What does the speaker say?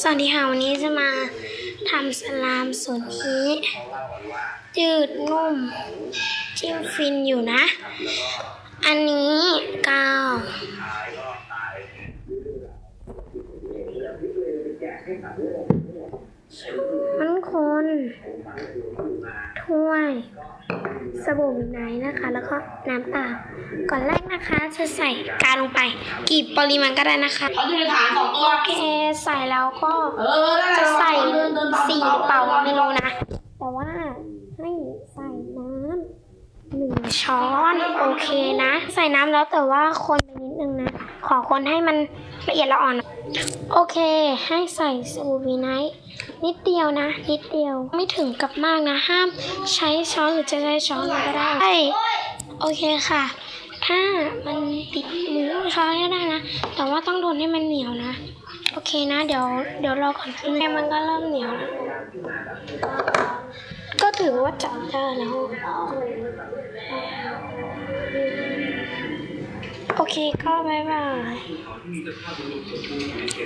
สวัสดีค่ะ วันนี้จะมาทำสลามสูตรนี้จืดนุ่มจิ้มฟินอยู่นะ อันนี้กาวมันคน ถ้วย สบู่มิไนท์นะคะ แล้วก็น้ำเปล่าก่อนแรกนะคะจะใส่กาลงไป กี่ปริมาณก็ได้นะคะเขาอยู่ในฐานสองตัวโอเคใส่แล้วก็เออนั่นแหลจะใส่เดินเดินตามสี่เป่าไม่รู้นะ แต่ว่าให้ใส่น้ำหนึ่งช้อนโอเคนะ ใส่น้ำแล้วแต่ว่าคนไปนิดนึงนะ ขอคนให้มันละเอียดละอ่อน โอเค ให้ใส่สบู่วีไนท์ นิดเดียวนะ นิดเดียวไม่ถึงกับมากนะ ห้ามใช้ช้อนหรือจะใช้ช้อนอะไรก็ได้ใช่โอเคค่ะ ถ้ามันติดมือช้อนก็ได้นะ แต่ว่าต้องโดนให้มันเหนียวนะ โอเคนะ เดี๋ยวเดี๋ยวรอก่อนแม่มันก็เริ่มเหนียวแล้วก็ถือว่าจับได้แล้วโอเคก็บายบาย